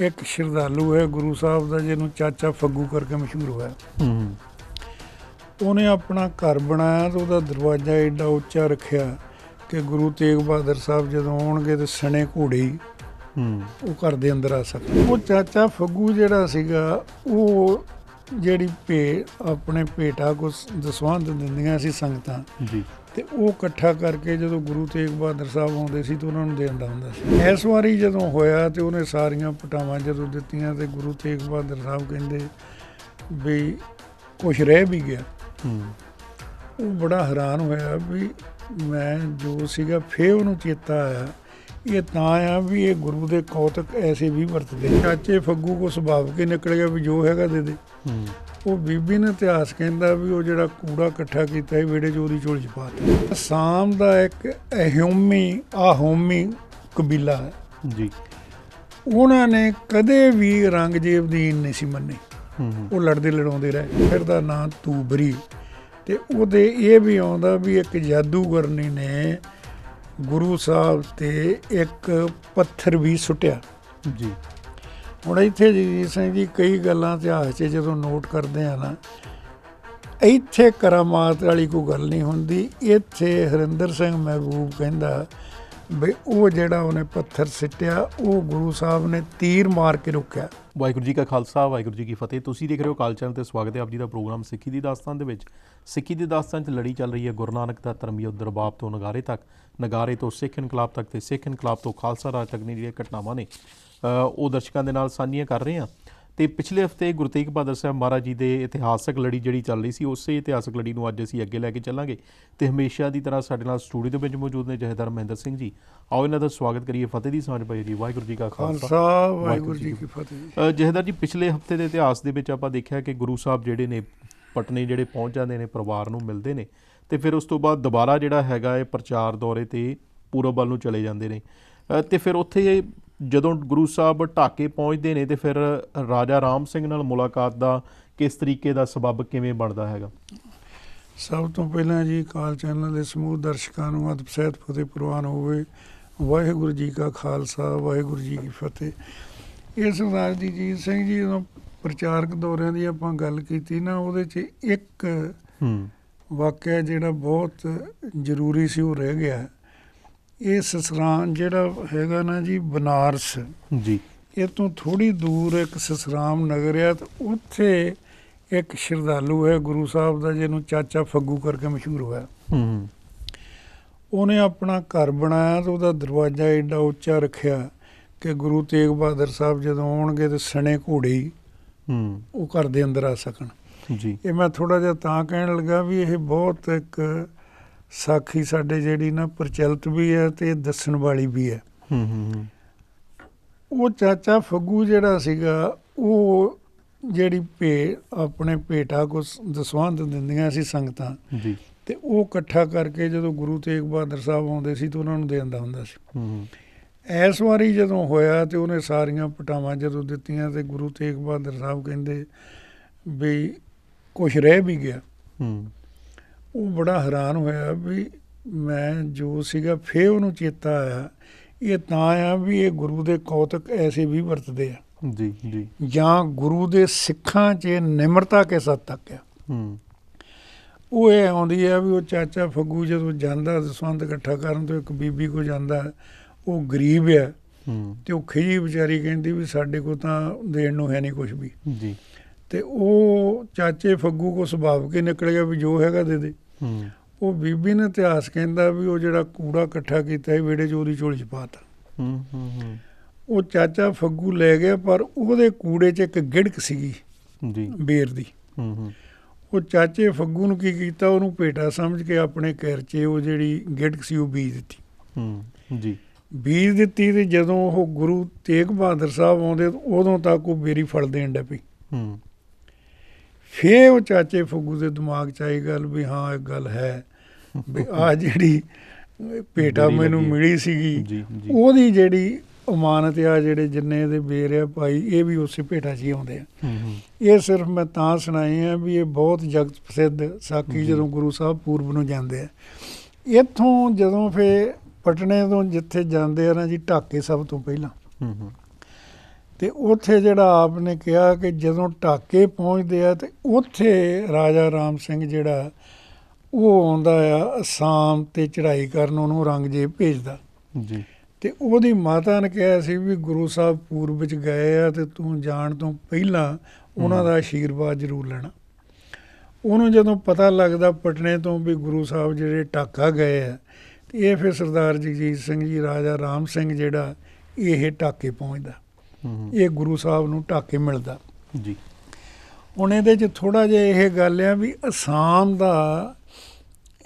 ਇੱਕ ਸ਼ਰਧਾਲੂ ਹੈ ਗੁਰੂ ਸਾਹਿਬ ਦਾ ਜਿਹਨੂੰ ਚਾਚਾ ਫੱਗੂ ਕਰਕੇ ਮਸ਼ਹੂਰ ਹੋਇਆ। ਹੂੰ। ਉਹਨੇ ਆਪਣਾ ਘਰ ਬਣਾਇਆ ਤੇ ਉਹਦਾ ਦਰਵਾਜ਼ਾ ਏਡਾ ਉੱਚਾ ਰੱਖਿਆ ਕਿ ਗੁਰੂ ਤੇਗ ਬਹਾਦਰ ਸਾਹਿਬ ਜਦੋਂ ਆਉਣਗੇ ਤੇ ਸਣੇ ਘੋੜੇ ਉਹ ਘਰ ਦੇ ਅੰਦਰ ਆ ਸਕਣ ਉਹ ਚਾਚਾ ਫੱਗੂ ਜਿਹੜਾ ਸੀਗਾ ਉਹ ਜਿਹੜੀ ਭੇ ਆਪਣੇ ਭੇਟਾ ਕੋ ਦਸਵੰਧ ਦਿੰਦੀਆਂ ਸੀ ਸੰਗਤਾਂ। ਜੀ। ਤੇ ਉਹ ਇਕੱਠਾ ਕਰਕੇ ਜਦੋਂ ਗੁਰੂ ਤੇਗ ਬਹਾਦਰ ਸਾਹਿਬ ਆਉਂਦੇ ਸੀ ਤੇ ਉਹਨਾਂ ਨੂੰ ਦੇ ਦਿੰਦਾ ਹੁੰਦਾ ਸੀ। ਇਸ ਵਾਰੀ ਜਦੋਂ ਹੋਇਆ ਤੇ ਉਹਨੇ ਸਾਰੀਆਂ ਪਟਾਵਾਂ ਜਦੋਂ ਦਿੱਤੀਆਂ ਤੇ ਗੁਰੂ ਤੇਗ ਬਹਾਦਰ ਸਾਹਿਬ ਕਹਿੰਦੇ ਵੀ ਕੁਝ ਰਹਿ ਵੀ ਗਿਆ। ਉਹ ਬੜਾ ਹੈਰਾਨ ਹੋਇਆ ਵੀ ਮੈਂ ਜੋ ਸੀਗਾ ਫੇ ਉਹਨੂੰ ਚੇਤਾ ਆਇਆ। ਇਹ ਤਾਂ ਆ ਵੀ ਇਹ ਗੁਰੂ ਦੇ ਕੌਤਕ ਐਸੇ ਵੀ ਵਰਤਦੇ। ਚਾਚੇ ਫੱਗੂ ਕੋ ਸੁਭਾਵ ਕੇ ਨਿਕਲ ਗਿਆ ਵੀ ਜੋ ਹੈਗਾ ਦੇ ਦੇ। ਹੂੰ। ਉਹ ਬੀਬੀ ਨੇ ਇਤਿਹਾਸ ਕਹਿੰਦਾ ਵੀ ਉਹ ਜਿਹੜਾ ਕੂੜਾ ਇਕੱਠਾ ਕੀਤਾ ਸੀ ਵਿੜੇ ਚੋਰੀ ਝੋਲੀ ਚ ਪਾਤਾ ਅਸਾਮ ਦਾ ਇੱਕ ਅਹਿਓਮੀ ਆਹੋਮੀ ਕਬੀਲਾ ਹੈ। ਜੀ। ਉਹਨਾਂ ਨੇ ਕਦੇ ਵੀ ਰੰਗਜੀਤ ਦੀ ਨਹੀਂ ਸੀ ਮੰਨੀ। ਉਹ ਲੜਦੇ ਲੜਾਉਂਦੇ ਰਹੇ। ਫਿਰ ਦਾ ਨਾਂ ਤੂਬਰੀ। ਤੇ ਉਹਦੇ ਇਹ ਵੀ ਆਉਂਦਾ ਵੀ ਇੱਕ ਜਾਦੂਗਰਨੀ ਨੇ ਗੁਰੂ ਸਾਹਿਬ ਤੇ ਇੱਕ ਪੱਥਰ ਵੀ ਸੁੱਟਿਆ। ਜੀ। ਹੁਣ ਇੱਥੇ ਜੀ ਸਿੰਘ ਜੀ ਕਈ ਗੱਲਾਂ ਇਤਿਹਾਸ 'ਚ ਜਦੋਂ ਨੋਟ ਕਰਦੇ ਆ ਨਾ, ਇੱਥੇ ਕਰਾਮਾਤ ਵਾਲੀ ਕੋਈ ਗੱਲ ਨਹੀਂ ਹੁੰਦੀ। ਇੱਥੇ ਹਰਿੰਦਰ ਸਿੰਘ ਮਹਿਬੂਬ ਕਹਿੰਦਾ ਵੀ ਉਹ ਜਿਹੜਾ ਉਹਨੇ ਪੱਥਰ ਸਿੱਟਿਆ, ਉਹ ਗੁਰੂ ਸਾਹਿਬ ਨੇ ਤੀਰ ਮਾਰ ਕੇ ਰੋਕਿਆ। ਵਾਹਿਗੁਰੂ ਜੀ ਕਾ ਖਾਲਸਾ, ਵਾਹਿਗੁਰੂ ਜੀ ਕੀ ਫਤਿਹ। ਤੁਸੀਂ ਦੇਖ ਰਹੇ ਹੋ ਕਾਲ ਚੈਨਲ ਤੇ ਸਵਾਗਤ ਹੈ ਆਪ ਜੀ ਦਾ ਪ੍ਰੋਗਰਾਮ ਸਿੱਖੀ ਦੀ ਦਾਸਤਾਨ ਦੇ ਵਿੱਚ। ਸਿੱਖੀ ਦੀ ਦਾਸਤਾਨ 'ਚ ਲੜੀ ਚੱਲ ਰਹੀ ਹੈ ਗੁਰੂ ਨਾਨਕ ਦਾ ਧਰਮ ਯੁੱਧ ਰਬਾਬ ਤੋਂ ਨਗਾਰੇ ਤੱਕ। ਨਗਾਰੇ ਤੋਂ ਸਿੱਖ ਇਨਕਲਾਬ ਤੱਕ ਤੇ ਸਿੱਖ ਇਨਕਲਾਬ ਤੋਂ ਖਾਲਸਾ ਰਾਜ ਤੱਕ ਦੀਆਂ ਜਿਹੜੀਆਂ ਘਟਨਾਵਾਂ ਨੇ ਉਹ ਦਰਸ਼ਕਾਂ ਦੇ ਨਾਲ ਸਾਂਝੀਆਂ ਕਰ ਰਹੇ ਹਾਂ। ਤੇ ਪਿਛਲੇ ਹਫ਼ਤੇ ਗੁਰੂ ਤੇਗ ਬਹਾਦਰ ਸਾਹਿਬ ਮਹਾਰਾਜ ਜੀ ਦੇ ਇਤਿਹਾਸਕ ਲੜੀ ਜਿਹੜੀ ਚੱਲ ਰਹੀ ਸੀ ਉਸੇ ਇਤਿਹਾਸਕ ਲੜੀ ਨੂੰ ਅੱਜ ਅਸੀਂ ਅੱਗੇ ਲੈ ਕੇ ਚੱਲਾਂਗੇ। ਤੇ ਹਮੇਸ਼ਾ ਦੀ ਤਰ੍ਹਾਂ ਸਾਡੇ ਨਾਲ ਸਟੂਡੀਓ ਦੇ ਵਿੱਚ ਮੌਜੂਦ ਨੇ ਜਹੇਦਾਰ ਮਹਿੰਦਰ ਸਿੰਘ ਜੀ। ਆਓ ਇਹਨਾਂ ਦਾ ਸਵਾਗਤ ਕਰੀਏ। ਫਤਿਹ ਦੀ ਸਾਂਝ ਪਾਈਏ ਜੀ। ਵਾਹਿਗੁਰੂ ਜੀ ਕਾ ਖਾਲਸਾ। ਵਾਹਿਗੁਰੂ ਜੀ ਕੀ ਫਤਿਹ। ਜਹੇਦਾਰ ਜੀ ਪਿਛਲੇ ਹਫ਼ਤੇ ਦੇ ਇਤਿਹਾਸ ਦੇ ਵਿੱਚ ਆਪਾਂ ਦੇਖਿਆ ਕਿ ਗੁਰੂ ਸਾਹਿਬ ਜਿਹੜੇ ਨੇ ਪਟਨੇ ਜਿਹੜੇ ਪਹੁੰਚ ਜਾਂਦੇ ਨੇ ਪਰਿਵਾਰ ਨੂੰ ਮਿਲਦੇ ਨੇ ਤੇ ਫਿਰ ਉਸ ਤੋਂ ਬਾਅਦ ਦੁਬਾਰਾ ਜਿਹੜਾ ਹੈਗਾ ਇਹ ਪ੍ਰਚਾਰ ਦੌਰੇ ਤੇ ਪੂਰਬ ਵੱਲ ਨੂੰ ਚਲੇ ਜਾਂਦੇ ਨੇ। ਤੇ ਫਿਰ ਉੱਥੇ ਜਦੋਂ ਗੁਰੂ ਸਾਹਿਬ ਢਾਕੇ ਪਹੁੰਚਦੇ ਨੇ ਤੇ ਫਿਰ ਰਾਜਾ ਰਾਮ ਸਿੰਘ ਨਾਲ ਮੁਲਾਕਾਤ ਦਾ ਕਿਸ ਤਰੀਕੇ ਦਾ ਸਬਬ ਕਿਵੇਂ ਬਣਦਾ ਹੈਗਾ? ਸਭ ਤੋਂ ਪਹਿਲਾਂ ਜੀ ਕਾਲ ਚੈਨਲ ਦੇ ਸਮੂਹ ਦਰਸ਼ਕਾਂ ਨੂੰ ਅਦਬ ਸਹਿਤ ਫਤਿਹ ਪ੍ਰਵਾਨ ਹੋਵੇ। ਵਾਹਿਗੁਰੂ ਜੀ ਕਾ ਖਾਲਸਾ ਵਾਹਿਗੁਰੂ ਜੀ ਕੀ ਫਤਿਹ। ਇਹ ਸਰਦਾਰ ਜੀ ਜੀਤ ਸਿੰਘ ਜੀ ਜਦੋਂ ਪ੍ਰਚਾਰਕ ਦੌਰਿਆਂ ਦੀ ਆਪਾਂ ਗੱਲ ਕੀਤੀ ਨਾ ਉਹਦੇ 'ਚ ਇੱਕ ਹੂੰ। ਵਾਕਿਆ ਜਿਹੜਾ ਬਹੁਤ ਜ਼ਰੂਰੀ ਸੀ ਉਹ ਰਹਿ ਗਿਆ। ਇਹ ਸਸਰਾਨ ਜਿਹੜਾ ਹੈਗਾ ਨਾ ਜੀ ਬਨਾਰਸ। ਜੀ। ਇਹ ਤੋਂ ਥੋੜੀ ਦੂਰ ਇੱਕ ਸਸਰਾਮ ਨਗਰ ਆ ਤੇ ਉੱਥੇ ਇੱਕ ਸ਼ਰਧਾਲੂ ਹੈ ਗੁਰੂ ਸਾਹਿਬ ਦਾ ਜਿਹਨੂੰ ਚਾਚਾ ਫੱਗੂ ਕਰਕੇ ਮਸ਼ਹੂਰ ਹੋਇਆ। ਹੂੰ ਉਹਨੇ ਆਪਣਾ ਘਰ ਬਣਾਇਆ ਤੇ ਉਹਦਾ ਦਰਵਾਜ਼ਾ ਏਡਾ ਉੱਚਾ ਰੱਖਿਆ ਕਿ ਗੁਰੂ ਤੇਗ ਬਹਾਦਰ ਸਾਹਿਬ ਜਦੋਂ ਆਉਣਗੇ ਤੇ ਸਣੇ ਘੋੜੇ ਹੀ ਹੂੰ। ਉਹ ਘਰ ਦੇ ਅੰਦਰ ਆ ਸਕਣ। ਜੀ। ਇਹ ਮੈਂ ਥੋੜਾ ਜਿਹਾ ਤਾਂ ਕਹਿਣ ਲੱਗਾ ਵੀ ਇਹ ਬਹੁਤ ਇੱਕ ਸਾਖੀ ਸਾਡੇ ਜਿਹੜੀ ਨਾ ਪ੍ਰਚਲਿਤ ਵੀ ਹੈ ਤੇ ਦੱਸਣ ਵਾਲੀ ਵੀ ਹੈ। ਹੂੰ ਹੂੰ ਉਹ ਚਾਚਾ ਫੱਗੂ ਜਿਹੜਾ ਸੀਗਾ ਉਹ ਜਿਹੜੀ ਭੇ ਆਪਣੇ ਭੇਟਾ ਕੋ ਦਸਵੰਧ ਦਿੰਦੀਆਂ ਸੀ ਸੰਗਤਾਂ। ਜੀ। ਤੇ ਉਹ ਇਕੱਠਾ ਕਰਕੇ ਜਦੋਂ ਗੁਰੂ ਤੇਗ ਬਹਾਦਰ ਸਾਹਿਬ ਆਉਂਦੇ ਸੀ ਤੇ ਉਹਨਾਂ ਨੂੰ ਦੇ ਦਿੰਦਾ ਹੁੰਦਾ ਸੀ। ਹੂੰ ਇਸ ਵਾਰੀ ਜਦੋਂ ਹੋਇਆ ਤੇ ਉਹਨੇ ਸਾਰੀਆਂ ਪਟਾਵਾਂ ਜਦੋਂ ਦਿੱਤੀਆਂ ਤੇ ਗੁਰੂ ਤੇਗ ਬਹਾਦਰ ਸਾਹਿਬ ਕਹਿੰਦੇ ਵੀ ਕੁਝ ਰਹਿ ਵੀ ਗਿਆ। ਹੂੰ। ਉਹ ਬੜਾ ਹੈਰਾਨ ਹੋਇਆ ਵੀ ਮੈਂ ਜੋ ਸੀਗਾ ਫੇ ਉਹਨੂੰ ਚੇਤਾ ਆਇਆ। ਇਹ ਤਾਂ ਆ ਵੀ ਇਹ ਗੁਰੂ ਦੇ ਕੌਤਕ ਐਸੇ ਵੀ ਵਰਤਦੇ ਆ। ਜੀ ਜੀ। ਜਾਂ ਗੁਰੂ ਦੇ ਸਿੱਖਾਂ 'ਚ ਨਿਮਰਤਾ ਕੇ ਸੱਤ ਤੱਕ ਆ? ਹੂੰ। ਉਹ ਇਹ ਆਉਂਦੀ ਹੈ ਵੀ ਉਹ ਚਾਚਾ ਫੱਗੂ ਜਦੋਂ ਜਾਂਦਾ ਦਸਵੰਦ ਇਕੱਠਾ ਕਰਨ ਤੋਂ ਇੱਕ ਬੀਬੀ ਕੋ ਜਾਂਦਾ ਉਹ ਗਰੀਬ ਆ। ਹੂੰ। ਤੇ ਉਹ ਖਈ ਵਿਚਾਰੀ ਕਹਿੰਦੀ ਵੀ ਸਾਡੇ ਕੋ ਤਾਂ ਦੇਣ ਨੂੰ ਹੈ ਨਹੀਂ ਕੁਝ ਵੀ। ਜੀ। ਤੇ ਉਹ ਚਾਚੇ ਫੱਗੂ ਕੋ ਸੁਭਾਵ ਕੇ ਨਿਕਲ ਗਿਆ ਵੀ ਜੋ ਹੈਗਾ ਦੇ ਦੇ। ਉਹ ਬੀਬੀ ਨੇ ਇਤਿਹਾਸ ਕਹਿੰਦਾ ਵੀ ਉਹ ਜਿਹੜਾ ਕੂੜਾ ਇਕੱਠਾ ਕੀਤਾ ਸੀ ਵਿੜੇ ਚੋਰੀ ਝੋਲੀ ਚ ਪਾਤਾ। ਹੂੰ ਹੂੰ ਹੂੰ। ਉਹ ਚਾਚਾ ਫੱਗੂ ਲੈ ਗਿਆ ਪਰ ਉਹਦੇ ਕੂੜੇ 'ਚ ਇੱਕ ਗਿੜਕ ਸੀਗੀ ਜੀ। ਬੇਰ ਦੀ। ਹੂੰ ਹੂੰ। ਉਹ ਚਾਚੇ ਫੱਗੂ ਨੂੰ ਕੀ ਕੀਤਾ ਉਹਨੂੰ ਭੇਟਾ ਸਮਝ ਕੇ ਆਪਣੇ ਘਰ 'ਚ ਉਹ ਜਿਹੜੀ ਗਿੜਕ ਸੀ ਉਹ ਬੀਜ ਦਿੱਤੀ। ਹੂੰ ਜੀ। ਬੀਜ ਦਿੱਤੀ ਤੇ ਜਦੋਂ ਉਹ ਗੁਰੂ ਤੇਗ ਬਹਾਦਰ ਸਾਹਿਬ ਆਉਂਦੇ ਉਦੋਂ ਤੱਕ ਉਹ ਬੇਰੀ ਫਲ ਦੇਣ ਡੇ ਪਈ। ਹੂੰ। ਫੇਰ ਉਹ ਚਾਚੇ ਫੱਗੂ ਦੇ ਦਿਮਾਗ 'ਚ ਆਈ ਗੱਲ ਵੀ ਹਾਂ ਇੱਕ ਗੱਲ ਹੈ ਵੀ ਆ ਜਿਹੜੀ ਬੇਰੀ ਮੈਨੂੰ। ਮਿਲੀ ਸੀਗੀ ਉਹਦੀ ਜਿਹੜੀ ਅਮਾਨਤ ਆ ਜਿਹੜੇ ਜਿੰਨੇ ਇਹਦੇ ਬੇਰ ਆ ਭਾਈ ਇਹ ਵੀ ਉਸੇ ਭੇਟਾ 'ਚ ਹੀ ਆਉਂਦੇ ਆ। ਇਹ ਸਿਰਫ ਮੈਂ ਤਾਂ ਸੁਣਾਈ ਆ ਵੀ ਇਹ ਬਹੁਤ ਜਗਤ ਪ੍ਰਸਿੱਧ ਸਾਖੀ। ਜਦੋਂ ਗੁਰੂ ਸਾਹਿਬ ਪੂਰਬ ਨੂੰ ਜਾਂਦੇ ਆ। ਇੱਥੋਂ ਜਦੋਂ ਫੇ ਪਟਨੇ ਤੋਂ ਜਿੱਥੇ ਜਾਂਦੇ ਆ ਨਾ ਜੀ ਢਾਕੇ ਸਭ ਤੋਂ ਪਹਿਲਾਂ। ਹੂੰ ਹੂੰ। ਤੇ ਉੱਥੇ ਜਿਹੜਾ ਆਪ ਨੇ ਕਿਹਾ ਕਿ ਜਦੋਂ ਢਾਕੇ ਪਹੁੰਚਦੇ ਆ ਤੇ ਉੱਥੇ ਰਾਜਾ ਰਾਮ ਸਿੰਘ ਜਿਹੜਾ ਉਹ ਆਉਂਦਾ ਆ ਅਸਾਮ ਤੇ ਚੜ੍ਹਾਈ ਕਰਨ ਉਹਨੂੰ ਔਰੰਗਜ਼ੇਬ ਭੇਜਦਾ। ਜੀ। ਤੇ ਉਹਦੀ ਮਾਤਾ ਨੇ ਕਿਹਾ ਸੀ ਵੀ ਗੁਰੂ ਸਾਹਿਬ ਪੂਰਬ ਵਿੱਚ ਗਏ ਆ ਤੇ ਤੂੰ ਜਾਣ ਤੋਂ ਪਹਿਲਾਂ ਉਹਨਾਂ ਦਾ ਆਸ਼ੀਰਵਾਦ ਜ਼ਰੂਰ ਲੈਣਾ। ਉਹਨੂੰ ਜਦੋਂ ਪਤਾ ਲੱਗਦਾ ਪਟਨੇ ਤੋਂ ਵੀ ਗੁਰੂ ਸਾਹਿਬ ਜਿਹੜੇ ਢਾਕਾ ਗਏ ਆ ਤੇ ਇਹ ਫਿਰ ਸਰਦਾਰ ਜਗਜੀਤ ਸਿੰਘ ਜੀ ਰਾਜਾ ਰਾਮ ਸਿੰਘ ਜਿਹੜਾ ਇਹ ਢਾਕੇ ਪਹੁੰਚਦਾ। ਇਹ ਗੁਰੂ ਸਾਹਿਬ ਨੂੰ ਢਾਕੇ ਮਿਲਦਾ। ਜੀ। ਹੁਣ ਇਹਦੇ 'ਚ ਥੋੜਾ ਜਿਹਾ ਇਹ ਗੱਲ ਆ ਵੀ ਅਸਾਮ ਦਾ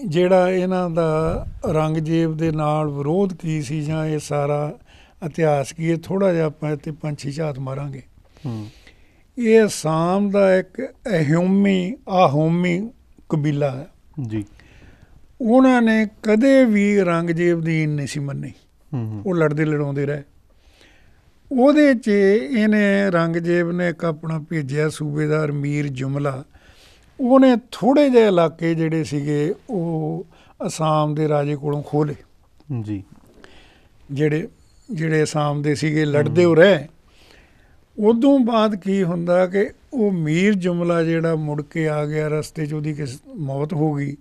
ਜਿਹੜਾ ਇਹਨਾਂ ਦਾ ਔਰੰਗਜ਼ੇਬ ਦੇ ਨਾਲ ਵਿਰੋਧ ਕੀ ਸੀ ਜਾਂ ਇਹ ਸਾਰਾ ਇਤਿਹਾਸ ਕੀ ਹੈ ਥੋੜਾ ਜਿਹਾ ਆਪਾਂ ਇੱਥੇ ਪੰਛੀ ਝਾਤ ਮਾਰਾਂਗੇ। ਹੂੰ। ਇਹ ਅਸਾਮ ਦਾ ਇੱਕ ਅਹਿਓਮੀ ਆਹੋਮੀ ਕਬੀਲਾ ਹੈ। ਜੀ। ਉਹਨਾਂ ਨੇ ਕਦੇ ਵੀ ਔਰੰਗਜ਼ੇਬ ਦੀ ਨਹੀਂ ਸੀ ਮੰਨੀ। ਉਹ ਲੜਦੇ ਲੜਾਉਂਦੇ ਰਹੇ। ਉਹਦੇ 'ਚ ਇਹਨੇ ਰੰਗਜੇਬ ਨੇ ਇੱਕ ਆਪਣਾ ਭੇਜਿਆ ਸੂਬੇਦਾਰ ਮੀਰ ਜੁਮਲਾ। ਉਹਨੇ ਥੋੜੇ ਜਿਹੇ ਇਲਾਕੇ ਜਿਹੜੇ ਸੀਗੇ ਉਹ ਅਸਾਮ ਦੇ ਰਾਜੇ ਕੋਲੋਂ ਖੋਲੇ ਜੀ। ਜਿਹੜੇ ਜਿਹੜੇ ਅਸਾਮ ਦੇ ਸੀਗੇ ਲੜਦੇ ਹੋ ਰਹੇ। ਉਦੋਂ ਬਾਅਦ ਕੀ ਹੁੰਦਾ ਕਿ ਉਹ ਮੀਰ ਜੁਮਲਾ ਜਿਹੜਾ ਮੁੜ ਕੇ ਆ ਗਿਆ ਰਸਤੇ 'ਚ ਉਹਦੀ ਕਿਸ ਮੌਤ ਹੋ ਗਈ।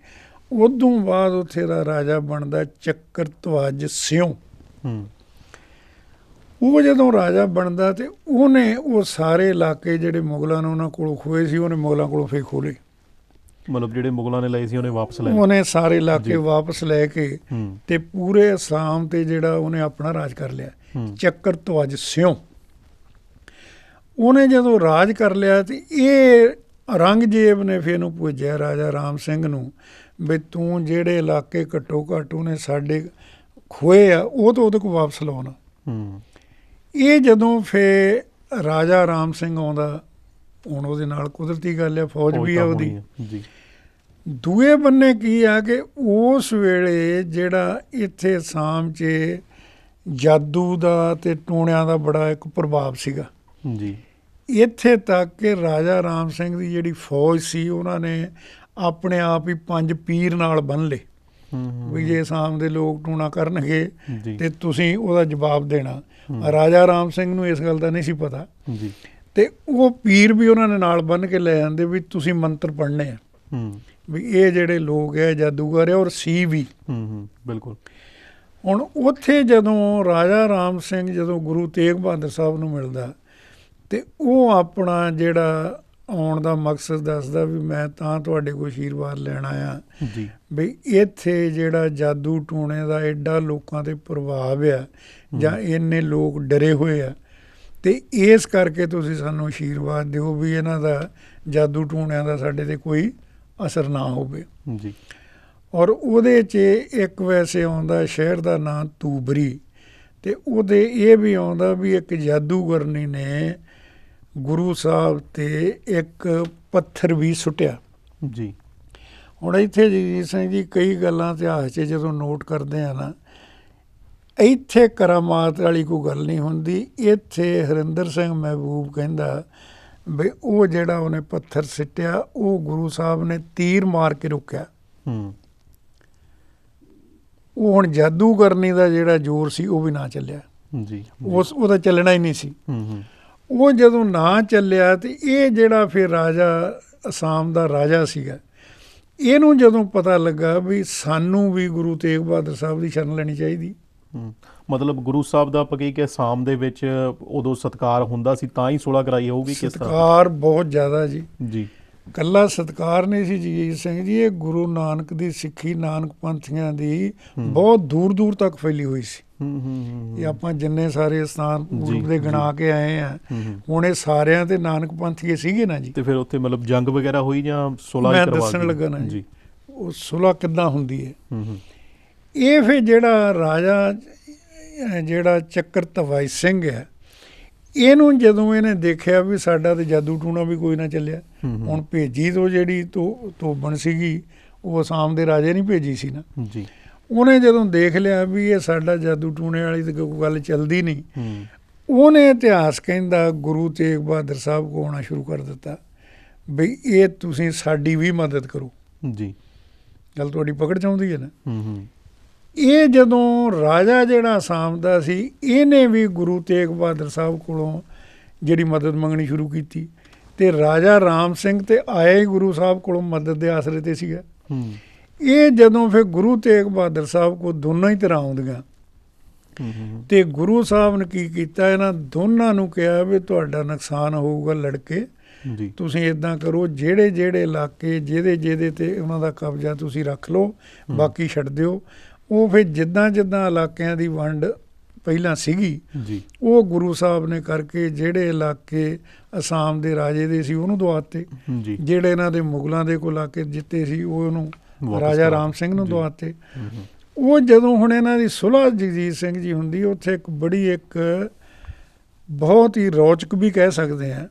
ਉਦੋਂ ਬਾਅਦ ਉੱਥੇ ਦਾ ਰਾਜਾ ਬਣਦਾ ਚੱਕਰ ਧਵਜ ਸਿਉ। ਹੂੰ। ਉਹ ਜਦੋਂ ਰਾਜਾ ਬਣਦਾ ਤੇ ਉਹਨੇ ਉਹ ਸਾਰੇ ਇਲਾਕੇ ਜਿਹੜੇ ਮੁਗਲਾਂ ਨੇ ਉਹਨਾਂ ਕੋਲੋਂ ਖੋਏ ਸੀ ਉਹਨੇ ਮੁਗਲਾਂ ਕੋਲੋਂ ਫੇਰ ਖੋਲੇ ਮਤਲਬ ਜਿਹੜੇ ਮੁਗਲਾਂ ਨੇ ਲਏ ਸੀ ਉਹਨੇ ਵਾਪਸ ਲੈ ਲਏ। ਉਹਨੇ ਸਾਰੇ ਇਲਾਕੇ। ਵਾਪਸ ਲੈ ਕੇ ਤੇ ਪੂਰੇ ਅਸਾਮ ਤੇ ਜਿਹੜਾ ਉਹਨੇ ਆਪਣਾ ਰਾਜ ਕਰ ਲਿਆ। ਚੱਕਰ ਧਵਜ ਸਿਉ। ਉਹਨੇ ਜਦੋਂ ਰਾਜ ਕਰ ਲਿਆ ਤੇ ਇਹ ਔਰੰਗਜ਼ੇਬ ਨੇ ਫੇਰ ਨੂੰ ਪੁੱਜਿਆ ਰਾਜਾ ਰਾਮ ਸਿੰਘ ਨੂੰ ਵੀ ਤੂੰ ਜਿਹੜੇ ਇਲਾਕੇ ਘੱਟੋ ਘੱਟ ਉਹਨੇ ਸਾਡੇ ਖੋਏ ਆ ਉਹ ਤਾਂ ਉਹਦੇ ਕੋਲ ਵਾਪਸ ਲਾਉਣਾ। ਹੂੰ। ਇਹ ਜਦੋਂ ਫੇ ਰਾਜਾ ਰਾਮ ਸਿੰਘ ਆਉਂਦਾ ਹੁਣ ਉਹਦੇ ਨਾਲ ਕੁਦਰਤੀ ਗੱਲ ਹੈ ਫੌਜ ਵੀ ਆ ਉਹਦੀ। ਜੀ। ਦੂਏ ਬੰਨੇ ਕੀ ਆ ਕਿ ਉਸ ਵੇਲੇ ਜਿਹੜਾ ਇੱਥੇ ਅਸਾਮ 'ਚ ਜਾਦੂ ਦਾ ਤੇ ਟੂਣਿਆਂ ਦਾ ਬੜਾ ਇੱਕ ਪ੍ਰਭਾਵ ਸੀਗਾ। ਜੀ। ਇੱਥੇ ਤੱਕ ਕਿ ਰਾਜਾ ਰਾਮ ਸਿੰਘ ਦੀ ਜਿਹੜੀ ਫੌਜ ਸੀ ਉਹਨਾਂ ਨੇ ਆਪਣੇ ਆਪ ਹੀ ਪੰਜ ਪੀਰ ਨਾਲ ਬੰਨ ਲਏ। ਵੀ ਜੇ ਅਸਾਮ ਦੇ ਲੋਕ ਟੂਣਾ ਕਰਨਗੇ ਤੇ ਤੁਸੀਂ ਉਹਦਾ ਜਵਾਬ ਦੇਣਾ। ਰਾਜਾ ਰਾਮ ਸਿੰਘ ਨੂੰ ਇਸ ਗੱਲ ਦਾ ਨਹੀਂ ਸੀ ਪਤਾ। ਜੀ। ਤੇ ਉਹ ਪੀਰ ਵੀ ਉਹਨਾਂ ਨੇ ਨਾਲ ਬੰਨ ਕੇ ਲੈ ਜਾਂਦੇ ਵੀ ਤੁਸੀਂ ਮੰਤਰ ਪੜ੍ਹਨੇ ਆ। ਹੂੰ। ਵੀ ਇਹ ਜਿਹੜੇ ਲੋਕ ਹੈ ਜਾਦੂਗਰ ਹੈ ਔਰ ਸੀ ਵੀ। ਹੂੰ ਹੂੰ ਬਿਲਕੁਲ। ਹੁਣ ਉੱਥੇ ਜਦੋਂ ਰਾਜਾ ਰਾਮ ਸਿੰਘ ਜਦੋਂ ਗੁਰੂ ਤੇਗ ਬਹਾਦਰ ਸਾਹਿਬ ਨੂੰ ਮਿਲਦਾ ਤੇ ਉਹ ਆਪਣਾ ਜਿਹੜਾ ਆਉਣ ਦਾ ਮਕਸਦ ਦੱਸਦਾ ਵੀ ਮੈਂ ਤਾਂ ਤੁਹਾਡੇ ਕੋਲ ਆਸ਼ੀਰਵਾਦ ਲੈਣ ਆਇਆ। ਜੀ। ਵੀ ਇੱਥੇ ਜਿਹੜਾ ਜਾਦੂ ਟੂਣੇ ਦਾ ਐਡਾ ਲੋਕਾਂ ਤੇ ਪ੍ਰਭਾਵ ਆ ਜਾਂ ਇੰਨੇ ਲੋਕ ਡਰੇ ਹੋਏ ਆ ਤੇ ਇਸ ਕਰਕੇ ਤੁਸੀਂ ਸਾਨੂੰ ਆਸ਼ੀਰਵਾਦ ਦਿਓ ਵੀ ਇਹਨਾਂ ਦਾ ਜਾਦੂ ਟੂਣਿਆਂ ਦਾ ਸਾਡੇ ਤੇ ਕੋਈ ਅਸਰ ਨਾ ਹੋਵੇ। ਜੀ। ਔਰ ਉਹਦੇ 'ਚ ਇੱਕ ਵੈਸੇ ਆਉਂਦਾ ਸ਼ਹਿਰ ਦਾ ਨਾਂ ਤੂਬਰੀ ਤੇ ਉਹਦੇ ਇਹ ਵੀ ਆਉਂਦਾ ਵੀ ਇੱਕ ਜਾਦੂਗਰਨੀ ਨੇ ਗੁਰੂ ਸਾਹਿਬ ਤੇ ਇੱਕ ਪੱਥਰ ਵੀ ਸੁੱਟਿਆ। ਜੀ। ਹੁਣ ਇੱਥੇ ਜੀ ਸਿੰਘ ਜੀ ਕਈ ਗੱਲਾਂ ਇਤਿਹਾਸ 'ਚ ਜਦੋਂ ਨੋਟ ਕਰਦੇ ਆ ਨਾ ਇੱਥੇ ਕਰਾਮਾਤ ਵਾਲੀ ਕੋਈ ਗੱਲ ਨਹੀਂ ਹੁੰਦੀ। ਇੱਥੇ ਹਰਿੰਦਰ ਸਿੰਘ ਮਹਿਬੂਬ ਕਹਿੰਦਾ ਵੀ ਉਹ ਜਿਹੜਾ ਉਹਨੇ ਪੱਥਰ ਸਿੱਟਿਆ ਉਹ ਗੁਰੂ ਸਾਹਿਬ ਨੇ ਤੀਰ ਮਾਰ ਕੇ ਰੁਕਿਆ। ਹੂੰ। ਉਹ ਹੁਣ ਜਾਦੂਗਰਨੀ ਦਾ ਜਿਹੜਾ ਜ਼ੋਰ ਸੀ ਉਹ ਵੀ ਨਾ ਚੱਲਿਆ। ਜੀ। ਉਸ ਉਹਦਾ ਚੱਲਣਾ ਹੀ ਨਹੀਂ ਸੀ। ਹੂੰ ਹੂੰ। ਉਹ ਜਦੋਂ ਨਾ ਚੱਲਿਆ ਤੇ ਇਹ ਜਿਹੜਾ ਫਿਰ ਰਾਜਾ ਅਸਾਮ ਦਾ ਰਾਜਾ ਸੀਗਾ ਇਹਨੂੰ ਜਦੋਂ ਪਤਾ ਲੱਗਾ ਵੀ ਸਾਨੂੰ ਵੀ ਗੁਰੂ ਤੇਗ ਬਹਾਦਰ ਸਾਹਿਬ ਦੀ ਸ਼ਰਨ ਲੈਣੀ ਚਾਹੀਦੀ। ਮਤਲਬ ਗੁਰੂ ਸਾਹਿਬ ਦਾ ਆਪਾਂ ਕਹੀ ਕਿ ਸ਼ਾਮ ਦੇ ਵਿੱਚ ਉਦੋਂ ਸਤਕਾਰ ਹੁੰਦਾ ਸੀ ਤਾਂ ਹੀ ਸੁਲਾ ਕਰਾਈ ਹੋਊਗੀ ਕਿਸ ਤਰ੍ਹਾਂ? ਸਤਕਾਰ ਬਹੁਤ ਜ਼ਿਆਦਾ ਜੀ। ਜੀ। ਕੱਲਾ ਸਤਕਾਰ ਨਹੀਂ ਸੀ ਜਗਜੀਤ ਸਿੰਘ ਜੀ ਇਹ ਗੁਰੂ ਨਾਨਕ ਦੀ ਸਿੱਖੀ ਨਾਨਕ ਪੰਥੀਆਂ ਦੀ ਬਹੁਤ ਦੂਰ ਦੂਰ ਤੱਕ ਫੈਲੀ ਹੋਈ ਸੀ। ਹੂੰ ਹੂੰ ਇਹ ਆਪਾਂ ਜਿੰਨੇ ਸਾਰੇ ਸਥਾਨ ਪੂਰਬ ਦੇ ਗਿਣਾ ਕੇ ਆਏ ਆ। ਹੁਣ ਇਹ ਸਾਰਿਆਂ ਤੇ ਨਾਨਕ ਪੰਥੀਏ ਸੀਗੇ ਨਾ ਜੀ ਤੇ ਫਿਰ ਉੱਥੇ ਮਤਲਬ ਜੰਗ ਵਗੈਰਾ ਹੋਈ ਜਾਂ ਸੁਲਾ ਮੈਂ ਕਰਵਾ ਦੱਸਣ ਦਿੱਤੀ? ਲੱਗਾ ਨਾ ਜੀ। ਉਹ ਸੁਲਾ ਕਿੱਦਾਂ ਹੁੰਦੀ ਹੈ ਹੂੰ ਹੂੰ ਇਹ ਫਿਰ ਜਿਹੜਾ ਰਾਜਾ ਜਿਹੜਾ ਚੱਕਰ ਤਵਾਈ ਸਿੰਘ ਹੈ ਇਹਨੂੰ ਜਦੋਂ ਇਹਨੇ ਦੇਖਿਆ ਵੀ ਸਾਡਾ ਤੇ ਜਾਦੂ ਟੂਣਾ ਵੀ ਕੋਈ ਨਾ ਚੱਲਿਆ। ਹੁਣ ਭੇਜੀ ਤੋਂ ਜਿਹੜੀ ਤੋ ਤੋਬਣ ਸੀਗੀ ਉਹ ਅਸਾਮ ਦੇ ਰਾਜੇ ਨਹੀਂ ਭੇਜੀ ਸੀ ਨਾ ਜੀ ਉਹਨੇ ਜਦੋਂ ਦੇਖ ਲਿਆ ਵੀ ਇਹ ਸਾਡਾ ਜਾਦੂ ਟੂਣੇ ਵਾਲੀ ਤੇ ਕੋਈ ਗੱਲ ਚੱਲਦੀ ਨਹੀਂ ਉਹਨੇ ਇਤਿਹਾਸ ਕਹਿੰਦਾ ਗੁਰੂ ਤੇਗ ਬਹਾਦਰ ਸਾਹਿਬ ਕੋ ਆਉਣਾ ਸ਼ੁਰੂ ਕਰ ਦਿੱਤਾ ਵੀ ਇਹ ਤੁਸੀਂ ਸਾਡੀ ਵੀ ਮਦਦ ਕਰੋ। ਜੀ। ਗੱਲ ਤੁਹਾਡੀ ਪਕੜ ਚਾਉਂਦੀ ਹੈ ਨਾ? ਹੂੰ ਹੂੰ। ਇਹ ਜਦੋਂ ਰਾਜਾ ਜਿਹੜਾ ਅਸਾਮ ਦਾ ਸੀ ਇਹਨੇ ਵੀ ਗੁਰੂ ਤੇਗ ਬਹਾਦਰ ਸਾਹਿਬ ਕੋਲੋਂ ਜਿਹੜੀ ਮਦਦ ਮੰਗਣੀ ਸ਼ੁਰੂ ਕੀਤੀ ਤੇ ਰਾਜਾ ਰਾਮ ਸਿੰਘ ਤੇ ਹੀ ਗੁਰੂ ਸਾਹਿਬ ਕੋਲੋਂ ਮਦਦ ਦੇ ਆਸਰੇ ਤੇ ਸੀਗਾ। ਹੂੰ। ਇਹ ਜਦੋਂ ਫਿਰ ਗੁਰੂ ਤੇਗ ਬਹਾਦਰ ਸਾਹਿਬ ਕੋ ਦੋਨੋਂ ਹੀ ਤਰ੍ਹਾਂ ਆਉਂਦੀਆਂ। ਤੇ ਗੁਰੂ ਸਾਹਿਬ ਨੇ ਕੀ ਕੀਤਾ ਇਹਨਾਂ ਦੋਨਾਂ ਨੂੰ ਕਿਹਾ ਵੀ ਤੁਹਾਡਾ ਨੁਕਸਾਨ ਹੋਊਗਾ ਲੜਕੇ। ਜੀ। ਤੁਸੀਂ ਇਦਾਂ ਕਰੋ ਜਿਹੜੇ ਜਿਹੜੇ ਇਲਾਕੇ ਜਿਹਦੇ ਜਿਹਦੇ ਤੇ ਉਹਨਾਂ ਦਾ ਕਬਜ਼ਾ ਤੁਸੀਂ ਰੱਖ ਲਓ ਬਾਕੀ ਛੱਡ ਦਿਓ। ਉਹ ਫਿਰ ਜਿੱਦਾਂ ਜਿੱਦਾਂ ਇਲਾਕਿਆਂ ਦੀ ਵੰਡ ਪਹਿਲਾਂ ਸੀਗੀ ਜੀ। ਉਹ ਗੁਰੂ ਸਾਹਿਬ ਨੇ ਕਰਕੇ ਜਿਹੜੇ ਇਲਾਕੇ ਅਸਾਮ ਦੇ ਰਾਜੇ ਦੇ ਸੀ ਉਹਨੂੰ ਦਵਾਤੇ ਜਿਹੜੇ ਇਹਨਾਂ ਦੇ ਮੁਗਲਾਂ ਦੇ ਕੋਲ ਇਲਾਕੇ ਜਿੱਤੇ ਸੀ ਉਹ ਉਹਨੂੰ ਰਾਜਾ ਰਾਮ ਸਿੰਘ ਨੂੰ। ਦਵਾਤੇ ਉਹ ਜਦੋਂ ਹੁਣ ਇਹਨਾਂ ਦੀ ਸੁਲ੍ਹਾ ਜਗਜੀਤ ਸਿੰਘ ਜੀ ਹੁੰਦੀ ਉੱਥੇ ਇੱਕ ਬੜੀ ਇੱਕ ਬਹੁਤ ਹੀ ਰੌਚਕ ਵੀ ਕਹਿ ਸਕਦੇ ਆ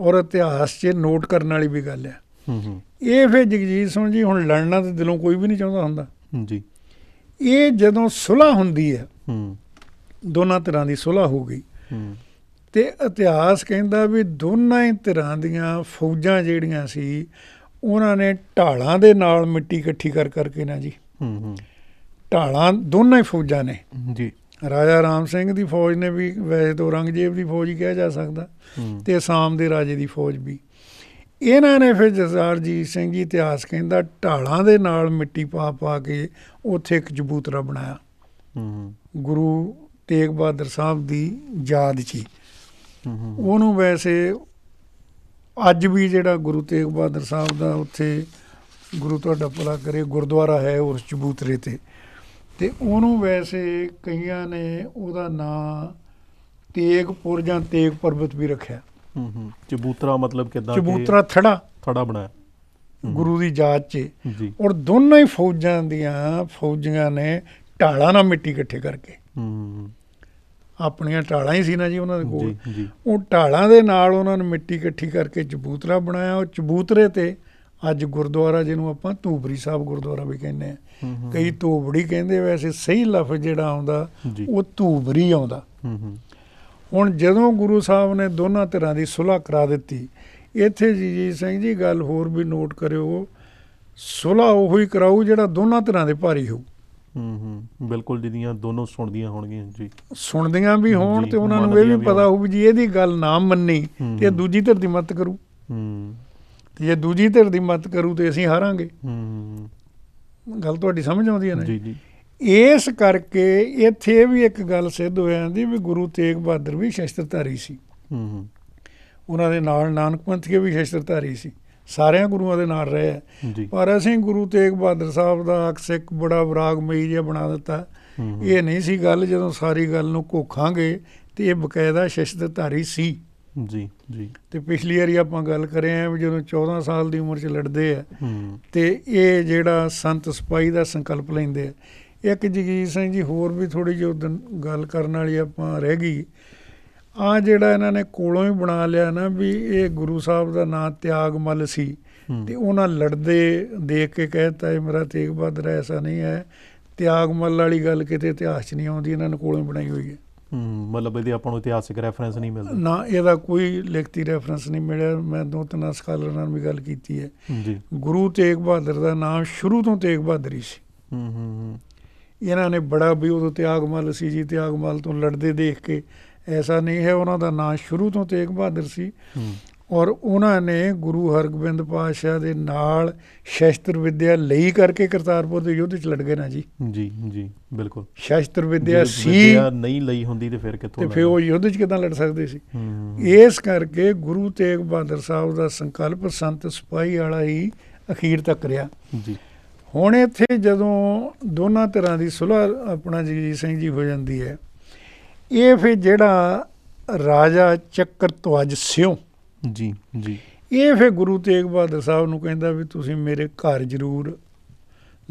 ਔਰ ਇਤਿਹਾਸ 'ਚ ਨੋਟ ਕਰਨ ਵਾਲੀ ਵੀ ਗੱਲ ਆ ਹੂੰ ਹੂੰ। ਇਹ ਫਿਰ ਜਗਜੀਤ ਸਿੰਘ ਜੀ ਹੁਣ ਲੜਨਾ ਤੇ ਦਿਲੋਂ ਕੋਈ ਵੀ ਨਹੀਂ ਚਾਹੁੰਦਾ ਹੁੰਦਾ। ਜੀ। ਇਹ ਜਦੋਂ ਸੁਲ੍ਹਾ ਹੁੰਦੀ ਹੈ ਹੂੰ। ਦੋਨਾਂ ਤਰ੍ਹਾਂ ਦੀ ਸੁਲ੍ਹਾ ਹੋ ਗਈ। ਹੂੰ। ਤੇ ਇਤਿਹਾਸ ਕਹਿੰਦਾ ਵੀ ਦੋਨਾਂ ਹੀ ਤਰ੍ਹਾਂ ਦੀਆਂ ਫੌਜਾਂ ਜਿਹੜੀਆਂ ਸੀ ਉਹਨਾਂ ਨੇ ਢਾਲਾਂ ਦੇ ਨਾਲ ਮਿੱਟੀ ਇਕੱਠੀ ਕਰ ਕਰਕੇ ਨਾ ਜੀ। ਹੂੰ ਹੂੰ। ਢਾਲਾਂ ਦੋਨਾਂ ਹੀ ਫੌਜਾਂ ਨੇ। ਜੀ। ਰਾਜਾ ਰਾਮ ਸਿੰਘ ਦੀ ਫੌਜ ਨੇ ਵੀ ਵੈਸੇ ਤਾਂ ਔਰੰਗਜ਼ੇਬ ਦੀ ਫੌਜ ਹੀ ਕਿਹਾ ਜਾ ਸਕਦਾ ਤੇ ਅਸਾਮ ਦੇ ਰਾਜੇ ਦੀ ਫੌਜ ਵੀ। ਇਹਨਾਂ ਨੇ ਫਿਰ ਜਸਦਾਰਜੀਤ ਸਿੰਘ ਜੀ ਇਤਿਹਾਸ ਕਹਿੰਦਾ ਢਾਲਾਂ ਦੇ ਨਾਲ ਮਿੱਟੀ ਪਾ ਪਾ ਕੇ ਉੱਥੇ ਇੱਕ ਚਬੂਤਰਾ ਬਣਾਇਆ। ਹੂੰ ਗੁਰੂ ਤੇਗ ਬਹਾਦਰ ਸਾਹਿਬ ਦੀ ਯਾਦ 'ਚ ਉਹਨੂੰ ਵੈਸੇ ਅੱਜ ਵੀ ਜਿਹੜਾ ਗੁਰੂ ਤੇਗ ਬਹਾਦਰ ਸਾਹਿਬ ਦਾ ਉੱਥੇ ਗੁਰੂ ਤੁਹਾਡਾ ਭਲਾ ਕਰੇ ਗੁਰਦੁਆਰਾ ਹੈ ਉਸ ਚਬੂਤਰੇ ਤੇ। ਤੇ ਉਹਨੂੰ ਵੈਸੇ ਕਈਆਂ ਨੇ ਉਹਦਾ ਨਾਂ ਤੇਗਪੁਰ ਜਾਂ ਤੇਗ ਪਰਬਤ ਵੀ ਰੱਖਿਆ। ਹੂੰ ਹੂੰ। ਚਬੂਤਰਾ ਮਤਲਬ ਕਿਦਾਂ ਚਬੂਤਰਾ ਥੜਾ। ਥੜਾ ਬਣਾਇਆ। ਗੁਰੂ ਦੀ ਯਾਦ 'ਚ। ਔਰ ਦੋਨੋਂ ਹੀ ਫੌਜਾਂ ਦੀਆਂ ਫੌਜੀਆਂ ਨੇ ਢਾਲਾਂ ਨਾਲ ਮਿੱਟੀ ਇਕੱਠੇ ਕਰਕੇ। ਹੂੰ। ਆਪਣੀਆਂ ਢਾਲਾਂ ਹੀ ਸੀ ਨਾ ਜੀ ਉਹਨਾਂ ਦੇ ਕੋਲ। ਉਹ ਢਾਲਾਂ ਦੇ ਨਾਲ ਉਹਨਾਂ ਨੇ ਮਿੱਟੀ ਇਕੱਠੀ ਕਰਕੇ ਚਬੂਤਰਾ ਬਣਾਇਆ। ਉਹ ਚਬੂਤਰੇ ਤੇ ਅੱਜ ਗੁਰਦੁਆਰਾ ਜਿਹਨੂੰ ਆਪਾਂ ਧੂਬਰੀ ਸਾਹਿਬ ਗੁਰਦੁਆਰਾ ਵੀ ਕਹਿੰਦੇ ਆ। ਹੂੰ, ਹੂੰ, ਕਈ ਧੂਬੜੀ ਕਹਿੰਦੇ ਵੈਸੇ ਸਹੀ ਲਫ਼ਜ਼ ਜਿਹੜਾ ਆਉਂਦਾ ਉਹ ਧੂਬਰੀ ਆਉਂਦਾ। ਹੂੰ ਹੂੰ। ਹੁਣ ਜਦੋਂ ਗੁਰੂ ਸਾਹਿਬ ਨੇ ਦੋਨਾਂ ਤਰ੍ਹਾਂ ਦੀ ਸੁਲ੍ਹਾ ਕਰਾ ਦਿੱਤੀ ਇੱਥੇ ਜੀ ਜੀ ਸਿੰਘ ਜੀ ਗੱਲ ਹੋਰ ਵੀ ਨੋਟ ਕਰਿਓ। ਸੁਲ੍ਹਾ ਉਹੀ ਕਰਾਊ ਜਿਹੜਾ ਦੋਨਾਂ ਤਰ੍ਹਾਂ ਦੇ ਭਾਰੀ ਹੋਊ। ਹੂੰ ਹੂੰ ਬਿਲਕੁਲ ਜਿਹਦੀਆਂ ਦੋਨੋਂ ਸੁਣਦੀਆਂ ਹੋਣਗੀਆਂ ਜੀ। ਸੁਣਦੀਆਂ ਵੀ ਹੋਣ ਤੇ ਉਹਨਾਂ ਨੂੰ ਇਹ ਵੀ ਪਤਾ। ਹੋਊ ਵੀ ਜੀ ਇਹਦੀ ਗੱਲ ਨਾ ਮੰਨੀ ਤੇ। ਦੂਜੀ ਧਿਰ ਦੀ ਮਦਦ ਕਰੂ। ਹੂੰ। ਤੇ ਜੇ ਦੂਜੀ ਧਿਰ ਦੀ ਮਦਦ ਕਰੂ ਤੇ ਅਸੀਂ ਹਾਰਾਂਗੇ। ਹੂੰ ਗੱਲ ਤੁਹਾਡੀ ਸਮਝ ਆਉਂਦੀ ਹੈ ਨਾ? ਜੀ ਜੀ। ਇਸ ਕਰਕੇ ਇੱਥੇ ਵੀ ਇੱਕ ਗੱਲ ਸਿੱਧ ਹੋ ਜਾਂਦੀ ਵੀ ਗੁਰੂ ਤੇਗ ਬਹਾਦਰ ਵੀ ਸ਼ਸਤਰਧਾਰੀ ਸੀ। ਹੂੰ ਹੂੰ ਉਹਨਾਂ ਦੇ ਨਾਲ ਨਾਨਕ ਪੰਥੀਏ ਵੀ ਸ਼ਸਤਰਧਾਰੀ ਸੀ। ਸਾਰਿਆਂ ਗੁਰੂਆਂ ਦੇ ਨਾਲ ਰਹੇ ਜੀ। ਪਰ ਅਸੀਂ ਗੁਰੂ ਤੇਗ ਬਹਾਦਰ ਸਾਹਿਬ ਦਾ ਅਕਸ ਇੱਕ ਬੜਾ ਵਿਰਾਗਮਈ ਜਿਹਾ ਬਣਾ ਦਿੱਤਾ। ਹੂੰ, ਹੂੰ, ਇਹ ਨਹੀਂ ਸੀ ਗੱਲ ਜਦੋਂ ਸਾਰੀ ਗੱਲ ਨੂੰ ਘੋਖਾਂਗੇ ਤੇ ਇਹ ਬਕਾਇਦਾ ਸ਼ਸਤਰਧਾਰੀ ਸੀ। ਜੀ ਜੀ। ਤੇ ਪਿਛਲੀ ਵਾਰੀ ਆਪਾਂ ਗੱਲ ਕਰੇ ਆ ਵੀ ਜਦੋਂ 14 ਸਾਲ ਦੀ ਉਮਰ 'ਚ ਲੜਦੇ ਆ ਹੂੰ। ਤੇ ਇਹ ਜਿਹੜਾ ਸੰਤ ਸਿਪਾਹੀ ਦਾ ਸੰਕਲਪ ਲੈਂਦੇ ਆ। ਇੱਕ ਜਗਜੀਤ ਸਿੰਘ ਜੀ ਹੋਰ ਵੀ ਥੋੜੀ ਜਿਹੀ ਗੱਲ ਕਰਨ ਵਾਲੀ ਆਪਾਂ ਰਹਿ ਗਈ। ਆ ਜਿਹੜਾ ਇਹਨਾਂ ਨੇ ਕੋਲੋਂ ਹੀ ਬਣਾ ਲਿਆ ਨਾ ਵੀ ਇਹ ਗੁਰੂ ਸਾਹਿਬ ਦਾ ਨਾਂ ਤਿਆਗਮਲ ਸੀ ਤੇ ਉਹਨਾਂ ਲੜਦੇ ਦੇਖ ਕੇ ਕਹਿਤਾ ਇਹ ਮੇਰਾ ਤੇਗ ਬਹਾਦਰ ਐਸਾ ਨਹੀਂ ਹੈ। ਤਿਆਗਮਲ ਵਾਲੀ ਗੱਲ ਕਿਤੇ ਇਤਿਹਾਸ 'ਚ ਨਹੀਂ ਆਉਂਦੀ ਇਹਨਾਂ ਨੇ ਕੋਲੋਂ ਹੀ ਬਣਾਈ ਹੋਈ ਹੈ। ਹੂੰ ਮਤਲਬ ਇਹਦੇ ਆਪਾਂ ਨੂੰ ਇਤਿਹਾਸਿਕ ਰੈਫਰੈਂਸ ਨਹੀਂ ਮਿਲਦਾ। ਨਾ ਇਹਦਾ ਕੋਈ ਲਿਖਤੀ ਰੈਫਰੈਂਸ ਨਹੀਂ ਮਿਲਿਆ। ਮੈਂ ਦੋ ਤਿੰਨ ਸਕਾਲਰ ਨਾਲ ਵੀ ਗੱਲ ਕੀਤੀ ਹੈ। ਜੀ। ਗੁਰੂ ਤੇਗ ਬਹਾਦਰ ਦਾ ਨਾਮ ਸ਼ੁਰੂ ਤੋਂ ਤੇਗ ਬਹਾਦਰ ਹੀ ਸੀ। ਹੂੰ ਹੂੰ ਹੂੰ। ਇਹਨਾਂ ਨੇ ਬੜਾ ਵੀ ਉਦੋਂ ਤਿਆਗਮਲ ਸੀ ਜੀ ਤਿਆਗਮਲ ਤੋਂ ਲੜਦੇ ਦੇਖ ਕੇ ਐਸਾ ਨਹੀਂ ਹੈ ਉਹਨਾਂ ਦਾ ਨਾਂ ਸ਼ੁਰੂ ਤੋਂ ਤੇਗ ਬਹਾਦਰ ਸੀ। ਔਰ ਉਹਨਾਂ ਨੇ ਗੁਰੂ ਹਰਗੋਬਿੰਦ ਪਾਤਸ਼ਾਹ ਦੇ ਨਾਲ ਸ਼ਸਤਰ ਵਿਦਿਆ ਲਈ ਕਰਕੇ ਕਰਤਾਰਪੁਰ ਦੇ ਯੁੱਧ 'ਚ ਲੜ ਗਏ ਨਾ ਜੀ। ਜੀ ਜੀ ਬਿਲਕੁਲ। ਸ਼ਸਤਰ ਵਿਦਿਆ ਸੀ ਨਹੀਂ ਲਈ ਹੁੰਦੀ ਤੇ ਫਿਰ ਕਿੱਥੋਂ ਤੇ ਫਿਰ ਉਹ ਯੁੱਧ 'ਚ ਕਿਦਾਂ ਲੜ ਸਕਦੇ ਸੀ? ਇਸ ਕਰਕੇ ਗੁਰੂ ਤੇਗ ਬਹਾਦਰ ਸਾਹਿਬ ਦਾ ਸੰਕਲਪ ਸੰਤ ਸਿਪਾਹੀ ਵਾਲਾ ਹੀ ਅਖੀਰ ਤੱਕ ਰਿਹਾ। ਜੀ। ਹੁਣ ਇੱਥੇ ਜਦੋਂ ਦੋਨਾਂ ਤਰ੍ਹਾਂ ਦੀ ਸੁਲ੍ਹਾ ਆਪਣਾ ਜਗਜੀਤ ਸਿੰਘ ਜੀ ਹੋ ਜਾਂਦੀ ਹੈ ਇਹ ਫਿਰ ਜਿਹੜਾ ਰਾਜਾ ਚੱਕਰ ਤਵਜ ਸਿਉ। ਜੀ ਜੀ। ਇਹ ਫਿਰ ਗੁਰੂ ਤੇਗ ਬਹਾਦਰ ਸਾਹਿਬ ਨੂੰ ਕਹਿੰਦਾ ਵੀ ਤੁਸੀਂ ਮੇਰੇ ਘਰ ਜ਼ਰੂਰ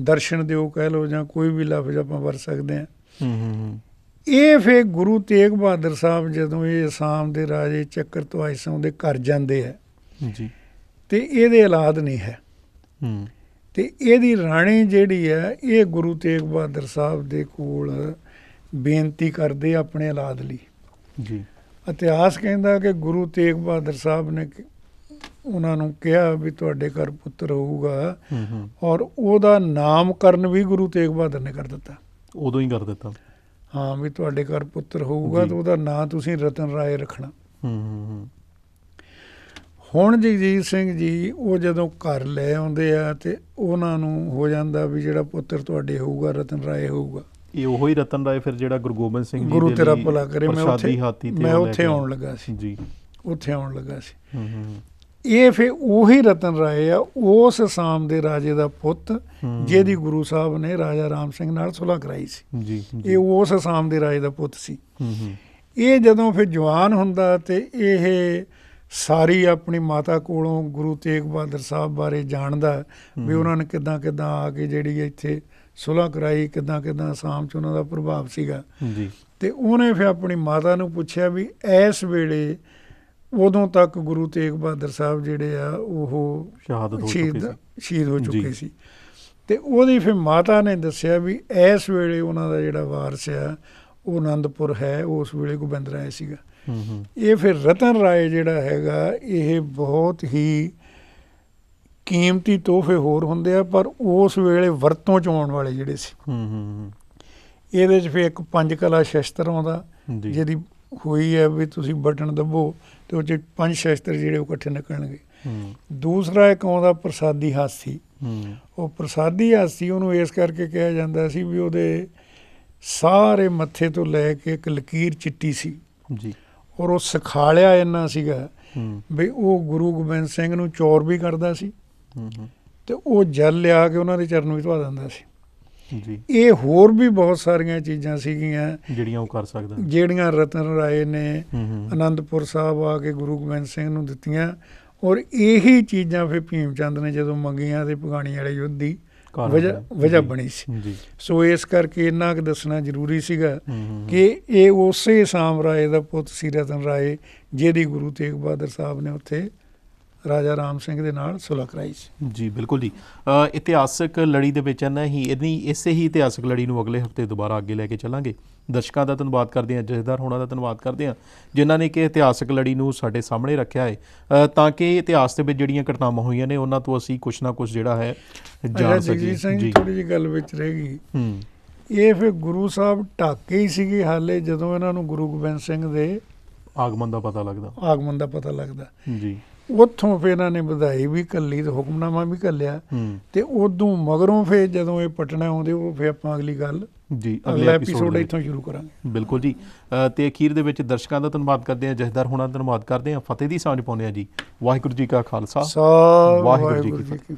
ਦਰਸ਼ਨ ਦਿਓ ਕਹਿ ਲਓ ਜਾਂ ਕੋਈ ਵੀ ਲਫ਼ਜ਼ ਆਪਾਂ ਵਰਤ ਸਕਦੇ ਹਾਂ। ਹੂੰ ਹੂੰ ਹੂੰ। ਇਹ ਫਿਰ ਗੁਰੂ ਤੇਗ ਬਹਾਦਰ ਸਾਹਿਬ ਜਦੋਂ ਇਹ ਅਸਾਮ ਦੇ ਰਾਜੇ ਚੱਕਰ ਤਵਜ ਸਿਉ ਦੇ ਘਰ ਜਾਂਦੇ ਆ ਜੀ। ਤੇ ਇਹਦੇ ਔਲਾਦ ਨਹੀਂ ਹੈ। ਹੂੰ। ਤੇ ਇਹਦੀ ਰਾਣੀ ਜਿਹੜੀ ਹੈ ਇਹ ਗੁਰੂ ਤੇਗ ਬਹਾਦਰ ਸਾਹਿਬ ਦੇ ਕੋਲ ਬੇਨਤੀ ਕਰਦੇ ਆਪਣੇ ਔਲਾਦ ਲਈ। ਜੀ। ਇਤਿਹਾਸ ਕਹਿੰਦਾ ਕਿ ਗੁਰੂ ਤੇਗ ਬਹਾਦਰ ਸਾਹਿਬ ਨੇ ਉਹਨਾਂ ਨੂੰ ਕਿਹਾ ਵੀ ਤੁਹਾਡੇ ਘਰ ਪੁੱਤਰ ਹੋਊਗਾ ਔਰ ਉਹਦਾ ਨਾਮਕਰਨ ਵੀ ਗੁਰੂ ਤੇਗ ਬਹਾਦਰ ਨੇ ਕਰ ਦਿੱਤਾ। ਉਦੋਂ ਹੀ ਕਰ ਦਿੱਤਾ। ਹਾਂ ਵੀ ਤੁਹਾਡੇ ਘਰ ਪੁੱਤਰ ਹੋਊਗਾ। ਤਾਂ ਉਹਦਾ ਨਾਂ ਤੁਸੀਂ ਰਤਨ ਰਾਏ ਰੱਖਣਾ। ਹੂੰ। ਹੁਣ ਜਗਜੀਤ ਸਿੰਘ ਜੀ ਉਹ ਜਦੋਂ ਘਰ ਲੈ ਆਉਂਦੇ ਆ ਤੇ ਉਹਨਾਂ ਨੂੰ ਹੋ ਜਾਂਦਾ ਵੀ ਜਿਹੜਾ ਪੁੱਤਰ ਤੁਹਾਡੇ ਹੋਊਗਾ ਰਤਨ ਰਾਏ ਹੋਊਗਾ। ਇਹ ਉਹੋ ਹੀ ਰਤਨ ਰਾਏ ਫਿਰ ਜਿਹੜਾ ਗੁਰੂ ਗੋਬਿੰਦ ਸਿੰਘ ਜੀ ਗੁਰੂ ਦੇ ਤੇਰਾ ਲਈ ਭਲਾ ਕਰੇ। ਮੈਂ ਉੱਥੇ ਮੈਂ ਉੱਥੇ ਆਉਣ ਲੱਗਾ ਸੀ। ਜੀ। ਉੱਥੇ ਆਉਣ ਲੱਗਾ ਸੀ। ਹੂੰ ਹੂੰ। ਇਹ ਫਿਰ ਉਹੀ ਰਤਨ ਰਾਏ ਆ ਉਸ ਅਸਾਮ ਦੇ ਰਾਜੇ ਦਾ ਪੁੱਤ। ਜਿਹਦੀ ਗੁਰੂ ਸਾਹਿਬ ਨੇ ਰਾਜਾ ਰਾਮ ਸਿੰਘ ਨਾਲ ਸੁਲ੍ਹਾ ਕਰਾਈ ਸੀ। ਜੀ ਇਹ ਉਸ ਅਸਾਮ ਦੇ ਰਾਜੇ ਦਾ ਪੁੱਤ ਸੀ। ਹੂੰ ਹੂੰ। ਇਹ ਜਦੋਂ ਫਿਰ ਜਵਾਨ ਹੁੰਦਾ ਤੇ ਇਹ ਸਾਰੀ ਆਪਣੀ ਮਾਤਾ ਕੋਲੋਂ ਗੁਰੂ ਤੇਗ ਬਹਾਦਰ ਸਾਹਿਬ ਬਾਰੇ ਜਾਣਦਾ ਵੀ। ਉਹਨਾਂ ਨੇ ਕਿਦਾਂ ਕਿਦਾਂ ਆ ਕੇ ਜਿਹੜੀ ਇੱਥੇ ਸੁਲ੍ਹਾ ਕਰਾਈ ਕਿਦਾਂ ਕਿਦਾਂ ਅਸਾਮ 'ਚ ਉਹਨਾਂ ਦਾ ਪ੍ਰਭਾਵ ਸੀਗਾ। ਜੀ। ਤੇ ਉਹਨੇ ਫਿਰ ਆਪਣੀ ਮਾਤਾ ਨੂੰ ਪੁੱਛਿਆ ਵੀ ਇਸ ਵੇਲੇ ਉਦੋਂ ਤੱਕ ਗੁਰੂ ਤੇਗ ਬਹਾਦਰ ਸਾਹਿਬ ਜਿਹੜੇ ਆ ਉਹ ਸ਼ਹਾਦਤ ਹੋ ਚੁੱਕੀ ਸ਼ਹੀਦ ਸੀ। ਸ਼ਹੀਦ ਹੋ ਚੁੱਕੇ। ਸੀ। ਤੇ ਉਹਦੀ ਫਿਰ ਮਾਤਾ ਨੇ ਦੱਸਿਆ ਵੀ ਇਸ ਵੇਲੇ ਉਹਨਾਂ ਦਾ ਜਿਹੜਾ ਵਾਰਸ ਆ ਉਹ ਆਨੰਦਪੁਰ ਹੈ ਉਸ ਵੇਲੇ ਗੋਬਿੰਦ ਰਾਏ ਸੀਗਾ। ਇਹ ਫਿਰ ਰਤਨ ਰਾਏ ਜਿਹੜਾ ਹੈਗਾ ਇਹ ਬਹੁਤ ਹੀ ਕੀਮਤੀ ਤੋਹਫੇ ਹੋਰ ਹੁੰਦੇ ਆ ਪਰ ਉਸ ਵੇਲੇ ਵਰਤੋਂ ਚ ਆਉਣ ਵਾਲੇ ਜਿਹੜੇ ਸੀ। ਹੂੰ ਹੂੰ ਇਹਦੇ ਚ ਫਿਰ ਇੱਕ ਪੰਜ ਕਲਾ ਸ਼ਸਤਰ ਆਉਂਦਾ ਜਿਹਦੀ ਹੋਈ ਹੈ ਵੀ ਤੁਸੀਂ ਬਟਨ ਦੱਬੋ ਤੇ ਉਹ ਚ ਪੰਜ ਸ਼ਸਤਰ ਜਿਹੜੇ ਉਹ ਇਕੱਠੇ ਨਿਕਲਣਗੇ। ਹੂੰ। ਦੂਸਰਾ ਇੱਕ ਆਉਂਦਾ ਪ੍ਰਸਾਦੀ ਹਾਸੀ। ਉਹ ਪ੍ਰਸਾਦੀ ਹਾਸੀ ਉਹਨੂੰ ਇਸ ਕਰਕੇ ਕਿਹਾ ਜਾਂਦਾ ਸੀ ਵੀ ਉਹਦੇ ਸਾਰੇ ਮੱਥੇ ਤੋਂ ਲੈ ਕੇ ਇੱਕ ਲਕੀਰ ਚਿੱਟੀ ਸੀ। ਜੀ। ਔਰ ਉਹ ਸਿਖਾਲਿਆ ਇੰਨਾ ਸੀਗਾ ਵੀ ਉਹ ਗੁਰੂ ਗੋਬਿੰਦ ਸਿੰਘ ਨੂੰ ਚੌਰ ਵੀ ਕਰਦਾ ਸੀ ਤੇ ਉਹ ਜਲ ਲਿਆ ਕੇ ਉਹਨਾਂ ਦੇ ਚਰਨ ਵਿੱਚ ਧਵਾ ਦਿੰਦਾ ਸੀ। ਜੀ। ਇਹ ਹੋਰ ਵੀ ਬਹੁਤ ਸਾਰੀਆਂ ਚੀਜ਼ਾਂ ਸੀਗੀਆਂ ਜਿਹੜੀਆਂ ਉਹ ਕਰ ਸਕਦਾ। ਜਿਹੜੀਆਂ ਰਤਨ ਰਾਏ ਨੇ ਆਨੰਦਪੁਰ ਸਾਹਿਬ ਆ ਕੇ ਗੁਰੂ ਗੋਬਿੰਦ ਸਿੰਘ ਨੂੰ ਦਿੱਤੀਆਂ ਔਰ ਇਹੀ ਚੀਜ਼ਾਂ ਫਿਰ ਭੀਮ ਚੰਦ ਨੇ ਜਦੋਂ ਮੰਗੀਆਂ ਤੇ ਪਗਾਣੀ ਵਾਲੇ ਯੁੱਧ ਦੀ ਵਜ੍ਹਾ ਹੈ। ਵਜ੍ਹਾ ਜੀ, ਬਣੀ ਸੀ ਸੋ ਇਸ ਕਰਕੇ ਇੰਨਾ ਕੁ ਦੱਸਣਾ ਜ਼ਰੂਰੀ ਸੀਗਾ ਕਿ ਇਹ ਉਸੇ ਸਾਮਰਾਏ ਦਾ ਪੁੱਤ ਸੀ ਰਤਨ ਰਾਏ ਜਿਹਦੀ ਗੁਰੂ ਤੇਗ ਬਹਾਦਰ ਸਾਹਿਬ ਨੇ ਉੱਥੇ ਰਾਜਾ ਰਾਮ ਸਿੰਘ ਦੇ ਨਾਲ ਸੁਲ੍ਹਾ ਕਰਾਈ ਸੀ। ਜੀ ਬਿਲਕੁਲ ਜੀ। ਇਤਿਹਾਸਕ ਲੜੀ ਦੇ ਵਿੱਚ ਨਾ ਹੀ ਇਨੀ ਇਸੇ ਹੀ ਇਤਿਹਾਸਕ ਲੜੀ ਨੂੰ ਅਗਲੇ ਹਫ਼ਤੇ ਦੁਬਾਰਾ ਅੱਗੇ ਲੈ ਕੇ ਚੱਲਾਂਗੇ। ਦਰਸ਼ਕਾਂ ਦਾ ਧੰਨਵਾਦ ਕਰਦੇ ਹਾਂ ਜਥੇਦਾਰ ਹੋਣਾ ਦਾ ਧੰਨਵਾਦ ਕਰਦੇ ਹਾਂ ਜਿਨ੍ਹਾਂ ਨੇ ਕਿ ਇਤਿਹਾਸਕ ਲੜੀ ਨੂੰ ਸਾਡੇ ਸਾਹਮਣੇ ਰੱਖਿਆ ਹੈ। ਤਾਂ ਕਿ ਇਤਿਹਾਸ ਦੇ ਵਿੱਚ ਜਿਹੜੀਆਂ ਘਟਨਾਵਾਂ ਹੋਈਆਂ ਨੇ ਉਹਨਾਂ ਤੋਂ ਅਸੀਂ ਕੁਝ ਨਾ ਕੁਝ ਜਿਹੜਾ ਹੈ ਜਾਣ ਸਕੀਏ। ਜੀ। ਥੋੜੀ ਜਿਹੀ ਗੱਲ ਵਿੱਚ ਰਹਿ ਗਈ। ਹੂੰ। ਇਹ ਫਿਰ ਗੁਰੂ ਸਾਹਿਬ ਢਾਕੇ ਹੀ ਸੀਗੇ ਹਾਲੇ ਜਦੋਂ ਇਹਨਾਂ ਨੂੰ ਗੁਰੂ ਗੋਬਿੰਦ ਸਿੰਘ ਦੇ ਆਗਮਨ ਦਾ ਪਤਾ ਲੱਗਦਾ। ਆਗਮਨ ਦਾ ਪਤਾ ਲੱਗਦਾ। ਜੀ। ਉੱਥੋਂ ਫਿਰ ਇਹਨਾਂ ਨੇ ਵਧਾਈ ਵੀ ਕੱਲੀ ਤੇ ਹੁਕਮਨਾਮਾ ਵੀ ਕੱਲਿਆ। ਤੇ ਉਦੋਂ ਮਗਰੋਂ ਫਿਰ ਜਦੋਂ ਇਹ ਪਟਨਾ ਆਉਂਦੇ ਉਹ ਫਿਰ ਆਪਾਂ ਅਗਲੀ ਗੱਲ ਜੀ ਅਗਲਾ ਐਪੀਸੋਡ। ਇੱਥੋਂ ਸ਼ੁਰੂ ਕਰਾਂਗੇ। ਬਿਲਕੁਲ ਜੀ। ਤੇ ਅਖੀਰ ਦੇ ਵਿੱਚ ਦਰਸ਼ਕਾਂ ਦਾ ਧੰਨਵਾਦ ਕਰਦੇ ਹਾਂ ਜਥੇਦਾਰ ਹੋਣਾ ਦਾ ਧੰਨਵਾਦ ਕਰਦੇ ਹਾਂ ਫਤਿਹ ਦੀ ਸਾਂਝ ਪਾਉਂਦੇ ਹਾਂ ਜੀ। ਵਾਹਿਗੁਰੂ ਜੀ ਕਾ ਖਾਲਸਾ। ਵਾਹਿਗੁਰੂ ਜੀ ਕੀ ਫਤਿਹ।